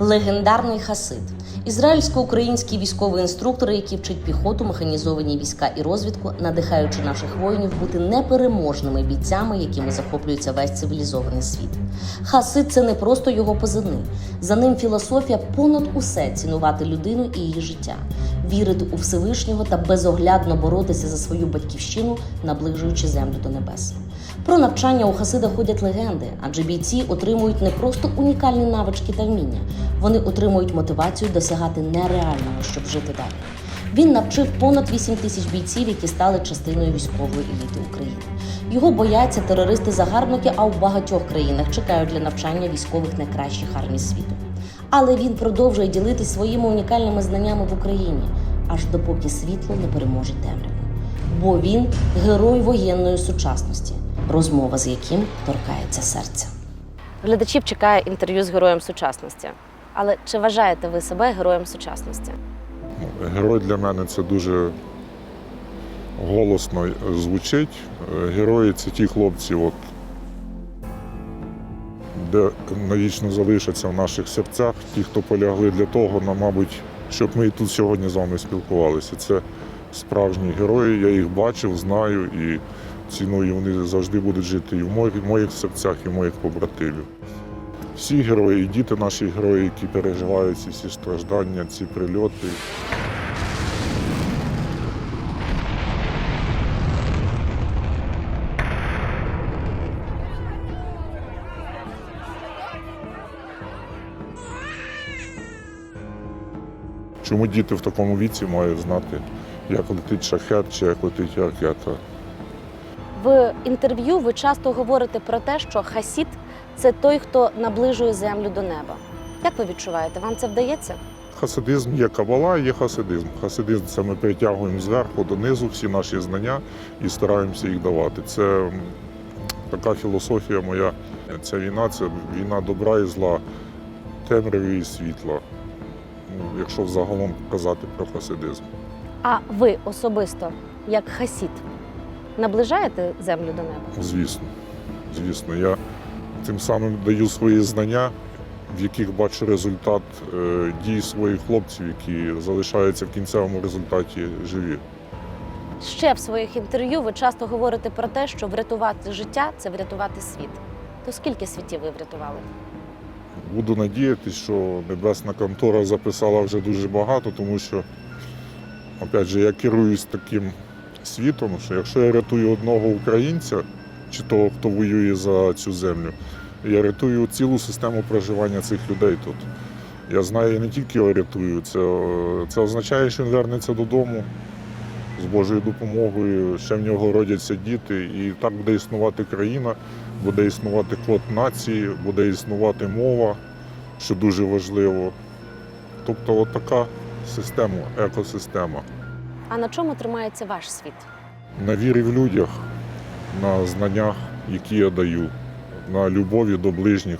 легендарний Хасид, ізраїльсько-український військовий інструктор, який вчить піхоту, механізовані війська і розвідку, надихаючи наших воїнів бути непереможними бійцями, якими захоплюється весь цивілізований світ. Хасид це не просто його позивний. За ним філософія понад усе цінувати людину і її життя, вірити у Всевишнього та безоглядно боротися за свою батьківщину, наближуючи землю до небес. Про навчання у Хасида ходять легенди, адже бійці отримують не просто унікальні навички та вміння, вони отримують мотивацію досягати нереального, щоб жити далі. Він навчив понад 8 тисяч бійців, які стали частиною військової еліти України. Його бояться терористи-загарбники, а у багатьох країнах чекають для навчання військових найкращих армій світу. Але він продовжує ділитись своїми унікальними знаннями в Україні, аж допоки світло не переможе темряву. Бо він герой воєнної сучасності, розмова з яким торкається серця. Глядачів чекає інтерв'ю з героєм сучасності. Але чи вважаєте ви себе героєм сучасності? Герой для мене це дуже голосно звучить. Герої це ті хлопці, от, де навічно залишаться в наших серцях, ті, хто полягли для того, на, мабуть, щоб ми і тут сьогодні з вами спілкувалися. Це справжні герої, я їх бачив, знаю і ціную. Вони завжди будуть жити і в моїх, в моїх серцях, і в моїх побратимів. Всі герої, і діти наші герої, які переживають ці всі страждання, ці прильоти. Чому діти в такому віці мають знати, як летить шахет чи як летить ракета? В інтерв'ю ви часто говорите про те, що хасід це той, хто наближує землю до неба. Як ви відчуваєте? Вам це вдається? Хасидизм є кабала, є хасидизм. Хасидизм це ми притягуємо зверху донизу всі наші знання і стараємося їх давати. Це така філософія моя. Ця війна це війна добра і зла, темряви і світла. Ну, якщо взагалом казати про хасидизм. А ви особисто, як хасід, наближаєте землю до неба? Звісно, звісно, я тим самим даю свої знання, в яких бачу результат е, дій своїх хлопців, які залишаються в кінцевому результаті живі. Ще в своїх інтерв'ю ви часто говорите про те, що врятувати життя це врятувати світ. То скільки світів ви врятували? Буду надіятися, що небесна контора записала вже дуже багато, тому що, опять же, я керуюсь таким світом, що якщо я рятую одного українця чи того, хто воює за цю землю, я рятую цілу систему проживання цих людей тут. Я знаю, я не тільки рятую, це, це означає, що він вернеться додому з Божою допомогою, ще в нього родяться діти, і так буде існувати країна, буде існувати код нації, буде існувати мова, що дуже важливо. Тобто, от така система, екосистема. А на чому тримається ваш світ? На вірі в людях, на знаннях, які я даю, на любові до ближніх.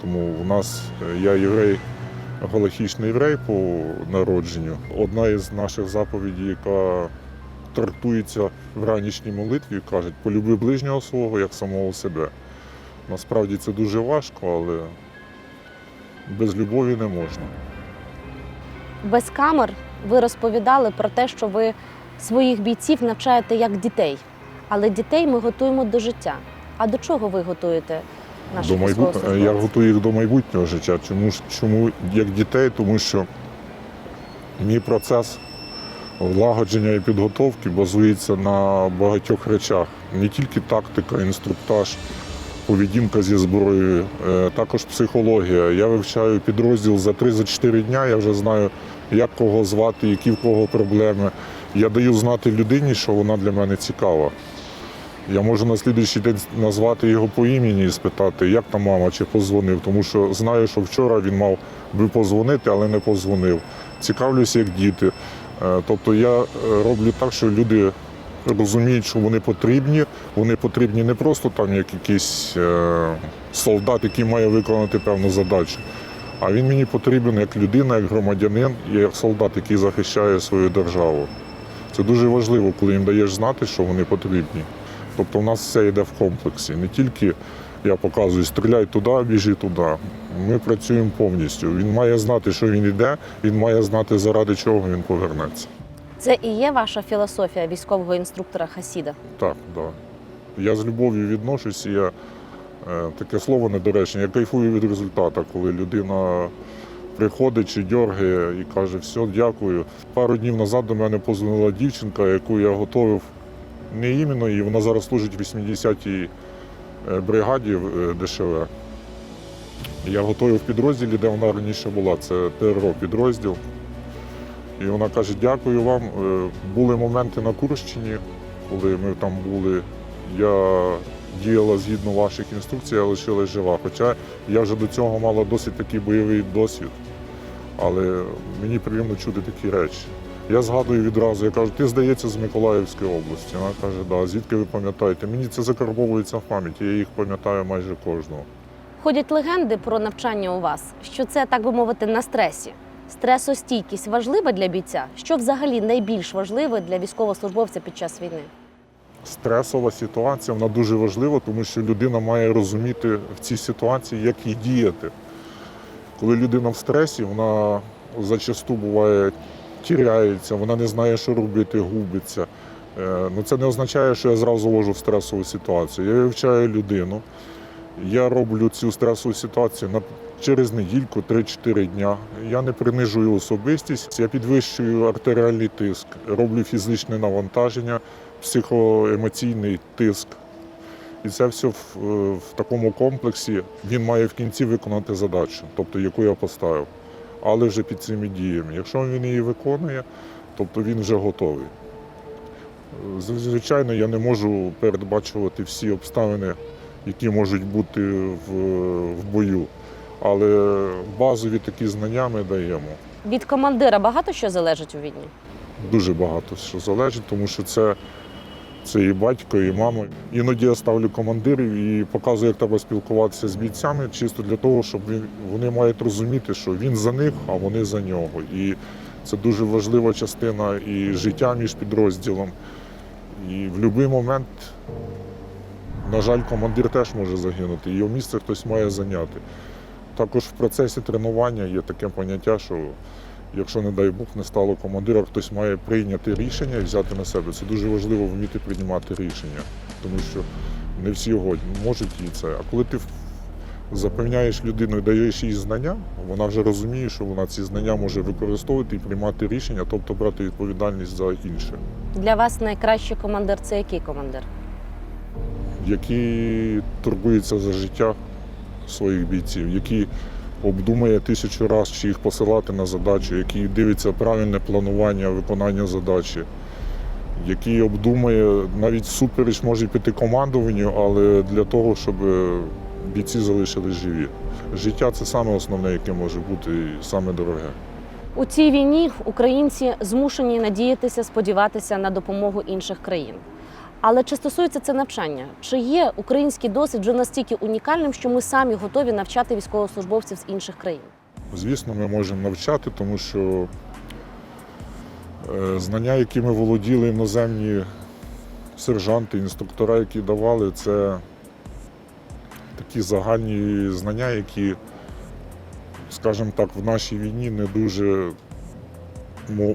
Тому в нас е, я єврей, галахічний єврей по народженню. Одна із наших заповідей, яка трактується в ранішній молитві, кажуть, полюби ближнього свого як самого себе. Насправді це дуже важко, але без любові не можна. Без камер ви розповідали про те, що ви своїх бійців навчаєте як дітей. Але дітей ми готуємо до життя. А до чого ви готуєте наших До майбут... Я готую їх до майбутнього життя. Чому, чому як дітей? Тому що мій процес влагодження і підготовки базується на багатьох речах. Не тільки тактика, інструктаж, поведінка зі зброєю, е, також психологія. Я вивчаю підрозділ за 3-4 дня, я вже знаю, як кого звати, які в кого проблеми. Я даю знати людині, що вона для мене цікава. Я можу на слідуючий день назвати його по імені і спитати, як там мама, чи позвонив, тому що знаю, що вчора він мав би позвонити, але не позвонив. Цікавлюся, як діти. Е, Тобто я е, роблю так, що люди розуміють, що вони потрібні. Вони потрібні не просто там як якийсь е, солдат, який має виконати певну задачу. А він мені потрібен як людина, як громадянин і як солдат, який захищає свою державу. Це дуже важливо, коли їм даєш знати, що вони потрібні. Тобто в нас все йде в комплексі. Не тільки Я показую, стріляй туди, біжи туди. Ми працюємо повністю. Він має знати, що він йде, він має знати, заради чого він повернеться. Це і є ваша філософія військового інструктора Хасіда. Так, так. Я з любов'ю відношусь, і я таке слово недоречне. Я кайфую від результату, коли людина приходить чи дьоргає і каже, все, дякую. Пару днів назад до мене позвонила дівчинка, яку я готував не іменно, і вона зараз служить в 80-й е, бригаді е, ДШВ. Я готую в підрозділі, де вона раніше була, це ТРО підрозділ. І вона каже, дякую вам. Е, Були моменти на Курщині, коли ми там були. Я діяла згідно ваших інструкцій, я лишилась жива. Хоча я вже до цього мала досить такий бойовий досвід. Але мені приємно чути такі речі. Я згадую відразу, я кажу, ти здається з Миколаївської області. Вона каже, да, звідки ви пам'ятаєте? Мені це закарбовується в пам'яті, я їх пам'ятаю майже кожного. Ходять легенди про навчання у вас, що це, так би мовити, на стресі. Стресостійкість важлива для бійця. Що взагалі найбільш важливе для військовослужбовця під час війни? Стресова ситуація вона дуже важлива, тому що людина має розуміти в цій ситуації, як їй діяти. Коли людина в стресі, вона зачасту буває тіряється, вона не знає, що робити, губиться. Е, Ну, це не означає, що я зразу вожу в стресову ситуацію. Я вивчаю людину, я роблю цю стресову ситуацію на через недільку, 3-4 дня. Я не принижую особистість, я підвищую артеріальний тиск, роблю фізичне навантаження, психоемоційний тиск. І це все в, е, в такому комплексі він має в кінці виконати задачу, тобто яку я поставив, але вже під цими діями. Якщо він її виконує, тобто він вже готовий. Звичайно, я не можу передбачувати всі обставини, які можуть бути в, в бою, але базові такі знання ми даємо. Від командира багато що залежить у війні. Дуже багато що залежить, тому що це, це і батько, і мама. Іноді я ставлю командирів і показую, як треба спілкуватися з бійцями, чисто для того, щоб вони мають розуміти, що він за них, а вони за нього. І це дуже важлива частина і життя між підрозділом. І в будь-який момент, на жаль, командир теж може загинути, його місце хтось має зайняти. Також в процесі тренування є таке поняття, що якщо, не дай Бог, не стало командира, хтось має прийняти рішення і взяти на себе. Це дуже важливо вміти приймати рішення, тому що не всі годні можуть і це. А коли ти запевняєш людину і даєш їй знання, вона вже розуміє, що вона ці знання може використовувати і приймати рішення, тобто брати відповідальність за інше. Для вас найкращий командир це який командир? Який турбується за життя своїх бійців, який обдумає тисячу разів, чи їх посилати на задачу, який дивиться правильне планування виконання задачі, який обдумує навіть всупереч може піти командуванню, але для того, щоб бійці залишились живі. Життя це саме основне, яке може бути і саме дороге. У цій війні українці змушені надіятися, сподіватися на допомогу інших країн. Але чи стосується це навчання? Чи є український досвід вже настільки унікальним, що ми самі готові навчати військовослужбовців з інших країн? Звісно, ми можемо навчати, тому що е, знання, які ми володіли, іноземні сержанти, інструктора, які давали, це такі загальні знання, які, скажімо так, в нашій війні не дуже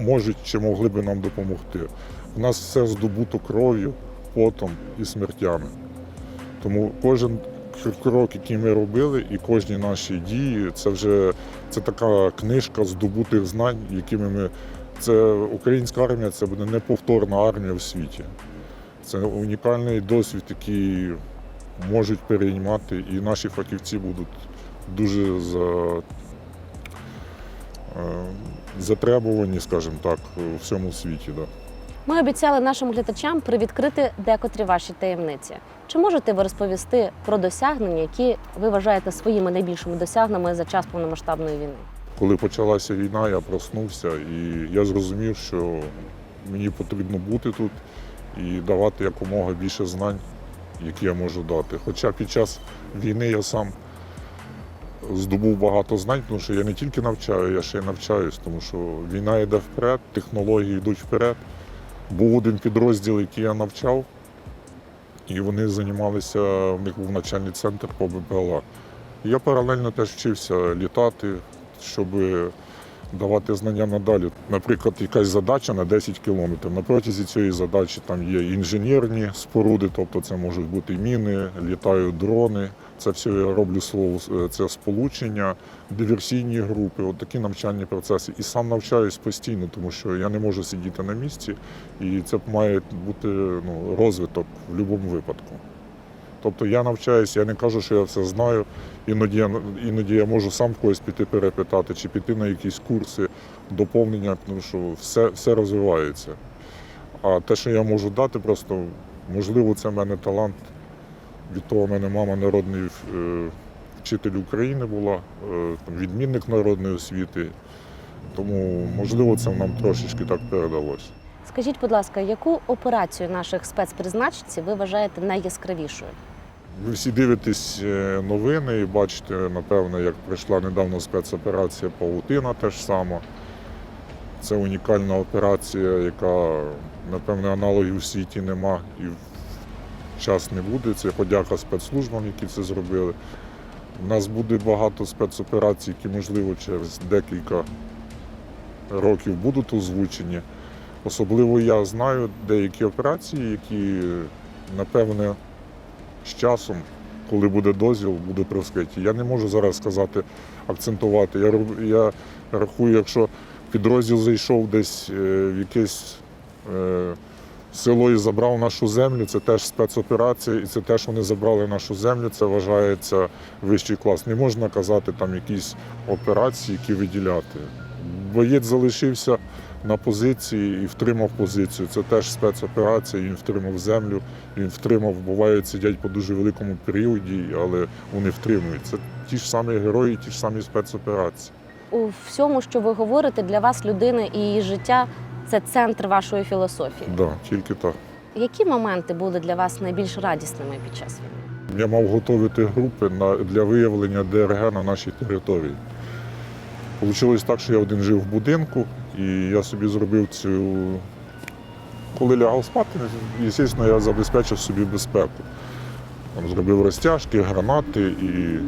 можуть чи могли би нам допомогти. У нас все здобуто кров'ю, потом і смертями. Тому кожен крок, який ми робили, і кожні наші дії, це вже це така книжка здобутих знань, якими ми. Це українська армія, це буде неповторна армія в світі. Це унікальний досвід, який можуть переймати, і наші фахівці будуть дуже за, е, затребувані, скажімо так, у всьому світі. Да. Ми обіцяли нашим глядачам привідкрити декотрі ваші таємниці. Чи можете ви розповісти про досягнення, які ви вважаєте своїми найбільшими досягненнями за час повномасштабної війни? Коли почалася війна, я проснувся і я зрозумів, що мені потрібно бути тут і давати якомога більше знань, які я можу дати. Хоча під час війни я сам здобув багато знань, тому що я не тільки навчаю, я ще й навчаюсь, тому що війна йде вперед, технології йдуть вперед. Був один підрозділ, який я навчав, і вони займалися, в них був навчальний центр по БПЛА. Я паралельно теж вчився літати, щоб давати знання надалі. Наприклад, якась задача на 10 кілометрів. На протязі цієї задачі там є інженерні споруди, тобто це можуть бути міни, літають дрони. Це все я роблю слово це сполучення, диверсійні групи, от такі навчальні процеси. І сам навчаюсь постійно, тому що я не можу сидіти на місці, і це має бути ну, розвиток в будь-якому випадку. Тобто я навчаюся, я не кажу, що я все знаю. Іноді я, іноді я можу сам в когось піти перепитати, чи піти на якісь курси, доповнення, тому що все, все розвивається. А те, що я можу дати, просто можливо, це в мене талант. Від того в мене мама народний е, вчитель України була, е, відмінник народної освіти. Тому, можливо, це нам трошечки так передалося. Скажіть, будь ласка, яку операцію наших спецпризначенців ви вважаєте найяскравішою? Ви всі дивитесь е, новини і бачите, напевно, як пройшла недавно спецоперація Павутина теж сама. Це унікальна операція, яка, напевно, аналогів у світі нема і час не буде. Це подяка спецслужбам, які це зробили. У нас буде багато спецоперацій, які, можливо, через декілька років будуть озвучені. Особливо я знаю деякі операції, які, напевне, з часом, коли буде дозвіл, буде розкриті. Я не можу зараз сказати, акцентувати. Я, я рахую, якщо підрозділ зайшов десь е, в якесь е, село і забрав нашу землю, це теж спецоперація, і це теж вони забрали нашу землю, це вважається вищий клас. Не можна казати там якісь операції, які виділяти. Боєць залишився на позиції і втримав позицію. Це теж спецоперація, він втримав землю, він втримав, бувають, сидять по дуже великому періоді, але вони втримують. Це ті ж самі герої, ті ж самі спецоперації. У всьому, що ви говорите, для вас людина і її життя це центр вашої філософії. Да, тільки так. Які моменти були для вас найбільш радісними під час війни? Я мав готувати групи на, для виявлення ДРГ на нашій території. Получилось так, що я один жив в будинку, і я собі зробив цю. Коли лягав спати, звісно, я забезпечив собі безпеку. Там зробив розтяжки, гранати і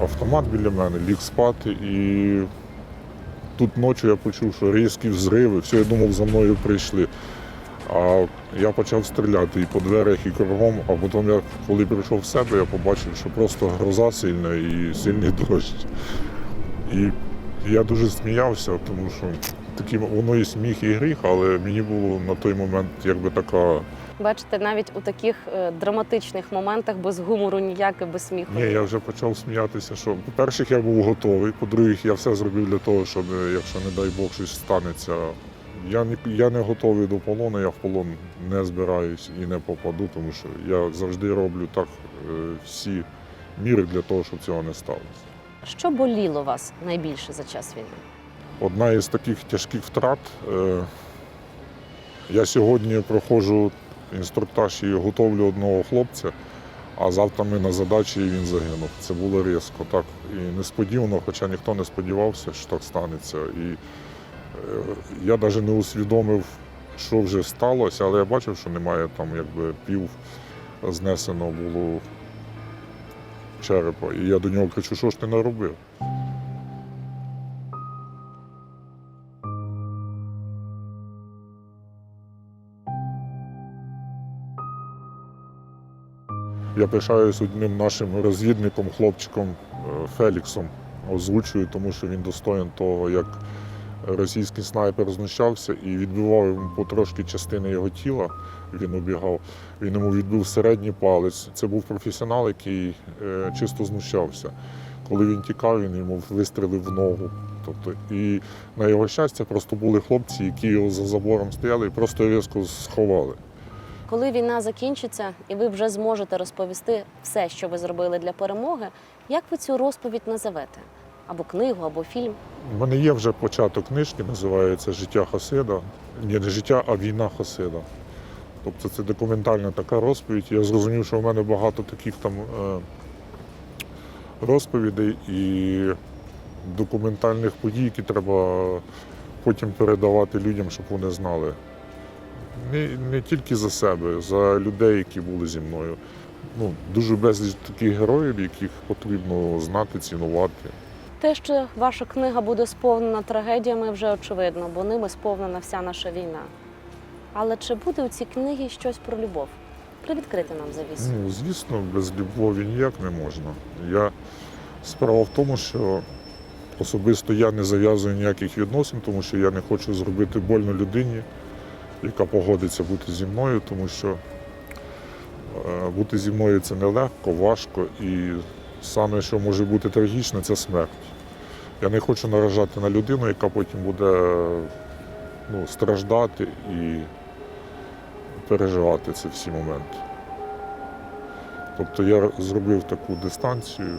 автомат біля мене, ліг спати. І тут ночі я почув, що різкі взриви, все, я думав, за мною прийшли. А я почав стріляти і по дверях, і кругом, а потім, я, коли прийшов в себе, я побачив, що просто гроза сильна і сильний дощ. І я дуже сміявся, тому що такі, воно і сміх, і гріх, але мені було на той момент якби така. Бачите, навіть у таких е, драматичних моментах без гумору ніяк і без сміху. Ні, я вже почав сміятися, що по-перше, я був готовий, по-друге, я все зробив для того, щоб, е, якщо, не дай Бог, щось станеться. Я не, я не готовий до полону, я в полон не збираюсь і не попаду, тому що я завжди роблю так е, всі міри для того, щоб цього не сталося. Що боліло вас найбільше за час війни? Одна із таких тяжких втрат. е, Я сьогодні проходжу інструктаж і готовлю одного хлопця, а завтра ми на задачі і він загинув. Це було різко, так і несподівано, хоча ніхто не сподівався, що так станеться. І е, я навіть не усвідомив, що вже сталося, але я бачив, що немає там якби пів знесено було черепа. І я до нього кричу, що ж ти наробив? Я пишаюсь одним нашим розвідником, хлопчиком е, Феліксом. Озвучую, тому що він достоин того, як російський снайпер знущався і відбивав йому потрошки частини його тіла. Він убігав. Він йому відбив середній палець. Це був професіонал, який е, чисто знущався. Коли він тікав, він йому вистрілив в ногу. Тобто, і на його щастя, просто були хлопці, які його за забором стояли і просто різко сховали. Коли війна закінчиться і ви вже зможете розповісти все, що ви зробили для перемоги, як ви цю розповідь називете? Або книгу, або фільм? У мене є вже початок книжки, називається Життя Хасида. Ні, не життя, а війна Хасида. Тобто це документальна така розповідь. Я зрозумів, що в мене багато таких там е, розповідей і документальних подій, які треба потім передавати людям, щоб вони знали. Не, не тільки за себе, за людей, які були зі мною. Ну, дуже безліч таких героїв, яких потрібно знати, цінувати. Те, що ваша книга буде сповнена трагедіями, вже очевидно, бо ними сповнена вся наша війна. Але чи буде у цій книгі щось про любов? Привідкрити нам завісу. Ну, звісно, без любові ніяк не можна. Я... Справа в тому, що особисто я не зав'язую ніяких відносин, тому що я не хочу зробити больно людині, яка погодиться бути зі мною, тому що е, бути зі мною це нелегко, важко і саме, що може бути трагічно, це смерть. Я не хочу наражати на людину, яка потім буде ну, страждати і переживати це всі моменти. Тобто я зробив таку дистанцію.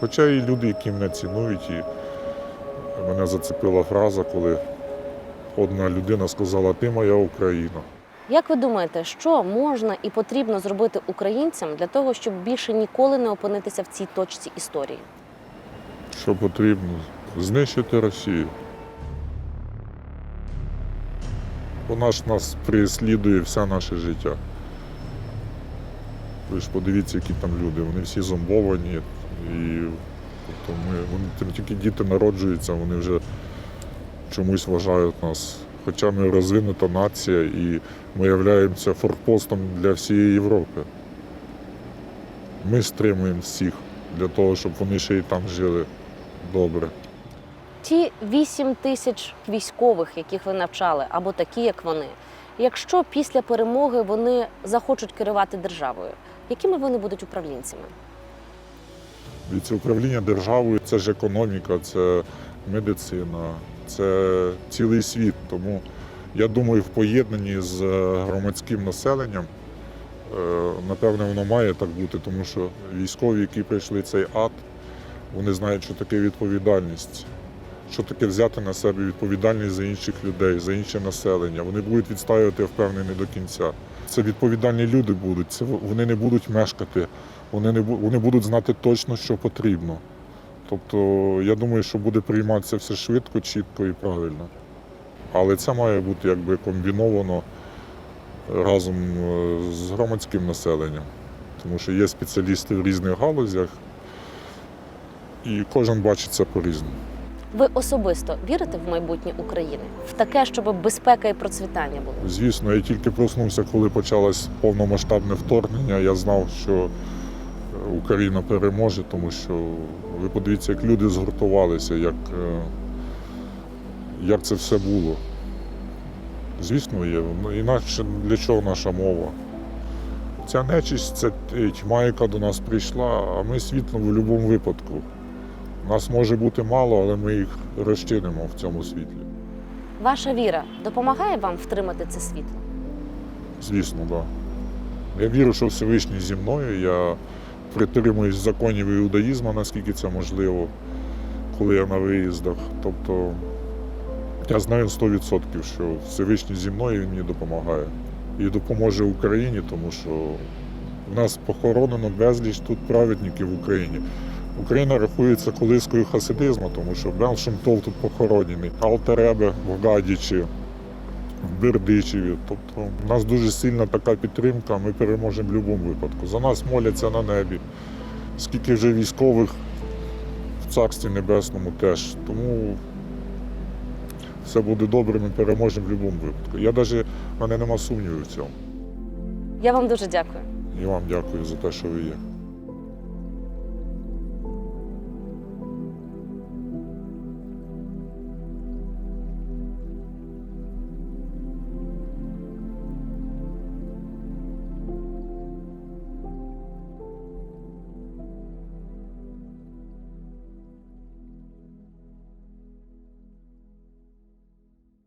Хоча і люди, які мене цінують, і мене зацепила фраза, коли одна людина сказала, ти моя Україна. Як ви думаєте, що можна і потрібно зробити українцям для того, щоб більше ніколи не опинитися в цій точці історії? Що потрібно? Знищити Росію. Вона ж нас переслідує все наше життя. Ви ж подивіться, які там люди. Вони всі зомбовані. І тобто ми, вони, тільки діти народжуються, вони вже чомусь вважають нас. Хоча ми розвинута нація і ми являємося форпостом для всієї Європи. Ми стримуємо всіх для того, щоб вони ще й там жили добре. Ті 8 тисяч військових, яких ви навчали, або такі, як вони, якщо після перемоги вони захочуть керувати державою, якими вони будуть управлінцями? Від це управління державою це ж економіка, це медицина, це цілий світ. Тому я думаю, в поєднанні з е, громадським населенням, е, напевне, воно має так бути, тому що військові, які прийшли цей ад, вони знають, що таке відповідальність. Що таке взяти на себе відповідальність за інших людей, за інше населення. Вони будуть відстоювати, я впевнений, до кінця. Це відповідальні люди будуть. Це вони не будуть мешкати, вони не вони будуть знати точно, що потрібно. Тобто, я думаю, що буде прийматися все швидко, чітко і правильно. Але це має бути якби комбіновано разом е, з громадським населенням, тому що є спеціалісти в різних галузях, і кожен бачить це по-різному. Ви особисто вірите в майбутнє України? В таке, щоб безпека і процвітання було? Звісно, я тільки проснувся, коли почалось повномасштабне вторгнення. Я знав, що Україна переможе, тому що ви подивіться, як люди згуртувалися, як, е, як це все було. Звісно, є. Ну, Інакше для чого наша мова? Ця нечисть це тьма, яка до нас прийшла, а ми світло в будь-якому випадку. Нас може бути мало, але ми їх розчинимо в цьому світлі. Ваша віра допомагає вам втримати це світло? Звісно, так. Да. Я вірю, що Всевишній зі мною. Я притримуюсь законів іудаїзму, наскільки це можливо, коли я на виїздах. Тобто я знаю 100%, що Всевишній зі мною він мені допомагає. І допоможе Україні, тому що в нас похоронено безліч тут праведників в Україні. Україна рахується колискою хасидизму, тому що Бен Шемтов тут похоронений, Алтеребе в Гадічі, в Бердичеві. Тобто у нас дуже сильна така підтримка, ми переможемо в будь-якому випадку. За нас моляться на небі. Скільки вже військових в Царстві Небесному теж. Тому все буде добре, ми переможемо в будь-якому випадку. Я навіть в мене нема сумнівів в цьому. Я вам дуже дякую. І вам дякую за те, що ви є.